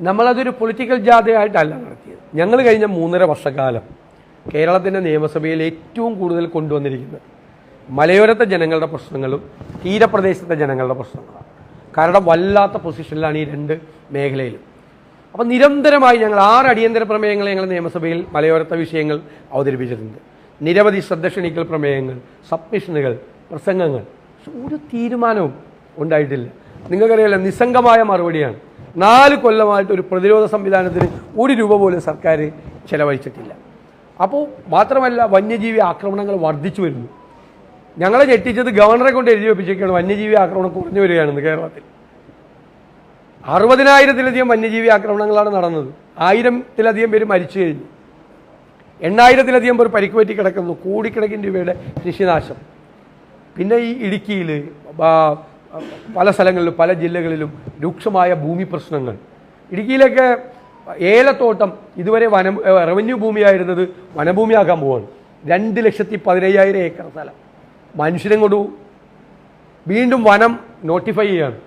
നമ്മളതൊരു political ജാഥയായിട്ടല്ല നടത്തിയത്. ഞങ്ങൾ കഴിഞ്ഞ മൂന്നര വർഷക്കാലം കേരളത്തിന്റെ നിയമസഭയിൽ ഏറ്റവും കൂടുതൽ കൊണ്ടുവന്നിരിക്കുന്നത് മലയോരത്തെ ജനങ്ങളുടെ പ്രശ്നങ്ങളും തീരപ്രദേശത്തെ ജനങ്ങളുടെ പ്രശ്നങ്ങളാണ്. കാരണം വല്ലാത്ത പൊസിഷനിലാണ് ഈ രണ്ട് മേഖലയിലും. അപ്പം നിരന്തരമായി ഞങ്ങൾ ആറ് അടിയന്തര പ്രമേയങ്ങൾ ഞങ്ങൾ നിയമസഭയിൽ മലയോരത്തെ വിഷയങ്ങൾ അവതരിപ്പിച്ചിട്ടുണ്ട്. നിരവധി ശ്രദ്ധ ക്ഷണിക്കൽ പ്രമേയങ്ങൾ സബ്മിഷനുകൾ പ്രസംഗങ്ങൾ. ഒരു തീരുമാനവും ഉണ്ടായിട്ടില്ല. നിങ്ങൾക്കറിയാലോ നിസ്സംഗമായ മറുപടിയാണ്. നാല് കൊല്ലമായിട്ട് ഒരു പ്രതിരോധ സംവിധാനത്തിന് ഒരു രൂപ പോലും സർക്കാർ ചെലവഴിച്ചിട്ടില്ല. അപ്പോൾ മാത്രമല്ല വന്യജീവി ആക്രമണങ്ങൾ വർദ്ധിച്ചു വരുന്നു. ഞങ്ങളെ ഞെട്ടിച്ചത് ഗവർണറെ കൊണ്ട് എഴുതി വെപ്പിച്ചേക്കാണ് വന്യജീവി ആക്രമണം കുറഞ്ഞു വരികയാണെന്ന് കേരളത്തിൽ. അറുപതിനായിരത്തിലധികം വന്യജീവി ആക്രമണങ്ങളാണ് നടന്നത്. ആയിരത്തിലധികം പേര് മരിച്ചു കഴിഞ്ഞു. എണ്ണായിരത്തിലധികം പേർ പരിക്ക് പറ്റി കിടക്കുന്നു. കോടിക്കണക്കിന് രൂപയുടെ കൃഷിനാശം. പിന്നെ ഈ ഇടുക്കിയിൽ പല സ്ഥലങ്ങളിലും പല ജില്ലകളിലും രൂക്ഷമായ ഭൂമി പ്രശ്നങ്ങൾ. ഇടുക്കിയിലൊക്കെ ഏലത്തോട്ടം ഇതുവരെ വനം റവന്യൂ ഭൂമിയായിരുന്നത് വനഭൂമിയാക്കാൻ പോവാണ്. രണ്ട് ലക്ഷത്തി പതിനയ്യായിരം ഏക്കർ സ്ഥലം. മനുഷ്യരും കൊണ്ടു വീണ്ടും വനം നോട്ടിഫൈ ചെയ്യാണ്.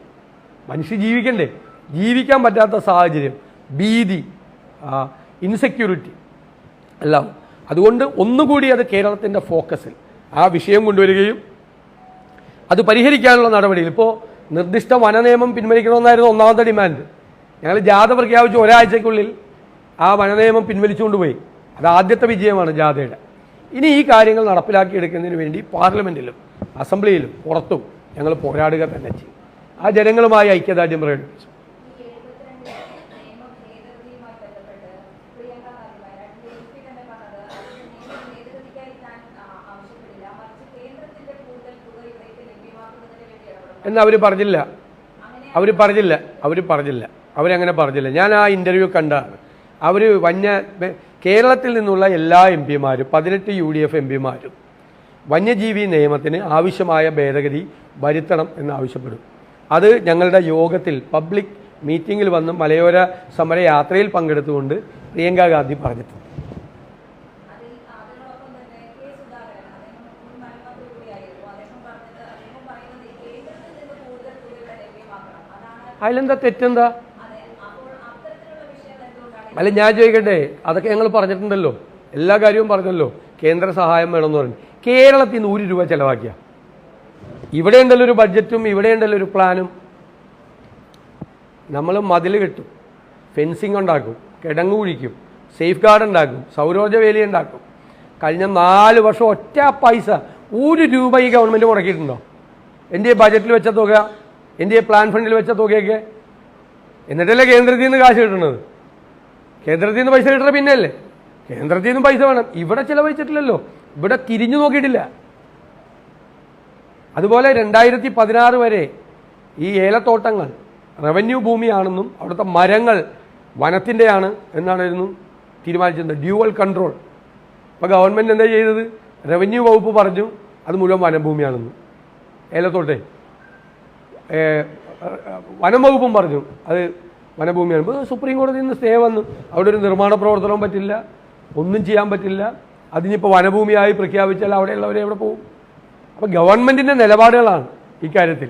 മനുഷ്യ ജീവിക്കണ്ടേ? ജീവിക്കാൻ പറ്റാത്ത സാഹചര്യം. ഭീതി ഇൻസെക്യൂരിറ്റി എല്ലാം. അതുകൊണ്ട് ഒന്നുകൂടി അത് കേരളത്തിന്റെ ഫോക്കസിൽ ആ വിഷയം കൊണ്ടുവരികയും അത് പരിഹരിക്കാനുള്ള നടപടിയിൽ. ഇപ്പോൾ നിർദ്ദിഷ്ട വനനിയമം പിൻവലിക്കണമെന്നായിരുന്നു ഒന്നാമത്തെ ഡിമാൻഡ് ഞങ്ങൾ ജാഥ പ്രഖ്യാപിച്ച് ഒരാഴ്ചക്കുള്ളിൽ ആ വന നിയമം പിൻവലിച്ചുകൊണ്ടുപോയി. അത് ആദ്യത്തെ വിജയമാണ് ജാഥയുടെ. ഇനി ഈ കാര്യങ്ങൾ നടപ്പിലാക്കിയെടുക്കുന്നതിന് വേണ്ടി പാർലമെന്റിലും അസംബ്ലിയിലും പുറത്തും ഞങ്ങൾ പോരാടുക തന്നെ ചെയ്യും. ആ ജനങ്ങളുമായി ഐക്യദാർഢ്യം പ്രകടിപ്പിച്ചു. എന്ന് അവർ പറഞ്ഞില്ല. അവർ പറഞ്ഞില്ല. അവർ പറഞ്ഞില്ല. അവരങ്ങനെ പറഞ്ഞില്ല. ഞാൻ ആ ഇന്റർവ്യൂ കണ്ടാണ്. അവർ വന്യ കേരളത്തിൽ നിന്നുള്ള എല്ലാ എം പിമാരും പതിനെട്ട് യു ഡി എഫ് എം പിമാരും വന്യജീവി നിയമത്തിന് ആവശ്യമായ ഭേദഗതി വരുത്തണം എന്ന് ആവശ്യപ്പെടും അത് ഞങ്ങളുടെ യോഗത്തിൽ പബ്ലിക് മീറ്റിങ്ങിൽ വന്ന് മലയോര സമര യാത്രയിൽ പങ്കെടുത്തുകൊണ്ട് പ്രിയങ്ക ഗാന്ധി പറഞ്ഞിട്ടുണ്ട്. അതിലെന്താ തെറ്റെന്താ? അല്ല ഞാൻ ചോദിക്കട്ടെ അതൊക്കെ ഞങ്ങൾ പറഞ്ഞിട്ടുണ്ടല്ലോ. എല്ലാ കാര്യവും പറഞ്ഞല്ലോ. കേന്ദ്ര സഹായം വേണമെന്ന് പറഞ്ഞു. കേരളത്തിൽ നിന്ന് ഒരു രൂപ ചെലവാക്കിയ. ഇവിടെ ഉണ്ടല്ലോ ഒരു ബഡ്ജറ്റും ഇവിടെ ഉണ്ടല്ലോ ഒരു പ്ലാനും നമ്മൾ മതിൽ കെട്ടും. ഫെൻസിങ് ഉണ്ടാക്കും. കിടങ്ങ് കുഴിക്കും. സേഫ് ഗാർഡ് ഉണ്ടാക്കും. സൗരോർജ വേലി ഉണ്ടാക്കും. കഴിഞ്ഞ നാല് വർഷം ഒറ്റ പൈസ. ഒരു രൂപ ഈ ഗവൺമെന്റ് മുടക്കിയിട്ടുണ്ടോ? എന്റെ ബജറ്റിൽ വെച്ച തുക എന്റെ പ്ലാൻ ഫണ്ടിൽ വെച്ച തുകയൊക്കെ. എന്നിട്ടല്ലേ കേന്ദ്രത്തിൽ നിന്ന് കാശ് കിട്ടുന്നത്? കേന്ദ്രത്തിൽ നിന്ന് പൈസ കിട്ടണ പിന്നെയല്ലേ? കേന്ദ്രത്തിൽ നിന്ന് പൈസ വേണം. ഇവിടെ ചിലവഴിച്ചിട്ടില്ലല്ലോ. ഇവിടെ തിരിഞ്ഞു നോക്കിയിട്ടില്ല. അതുപോലെ രണ്ടായിരത്തി പതിനാറ് വരെ ഈ ഏലത്തോട്ടങ്ങൾ റവന്യൂ ഭൂമിയാണെന്നും അവിടുത്തെ മരങ്ങൾ വനത്തിന്റെയാണ് എന്നാണായിരുന്നു തീരുമാനിച്ചത് ഡ്യൂവൽ കൺട്രോൾ അപ്പോൾ ഗവൺമെന്റ് എന്താ ചെയ്തത്? റവന്യൂ വകുപ്പ് പറഞ്ഞു അത് മുഴുവൻ വനഭൂമിയാണെന്ന്. ഏലത്തോട്ടെ. വനം വകുപ്പും പറഞ്ഞു. അത് വനഭൂമിയാണ് ഇപ്പോൾ സുപ്രീം കോടതിയിൽ നിന്ന് സ്റ്റേ വന്നു. അവിടെ ഒരു നിർമ്മാണ പ്രവർത്തനവും പറ്റില്ല. ഒന്നും ചെയ്യാൻ പറ്റില്ല. അതിനിപ്പോൾ വനഭൂമിയായി പ്രഖ്യാപിച്ചാൽ അവിടെയുള്ളവരെ എവിടെ പോകും? അപ്പോൾ ഗവൺമെന്റിന്റെ നിലപാടുകളാണ് ഇക്കാര്യത്തിൽ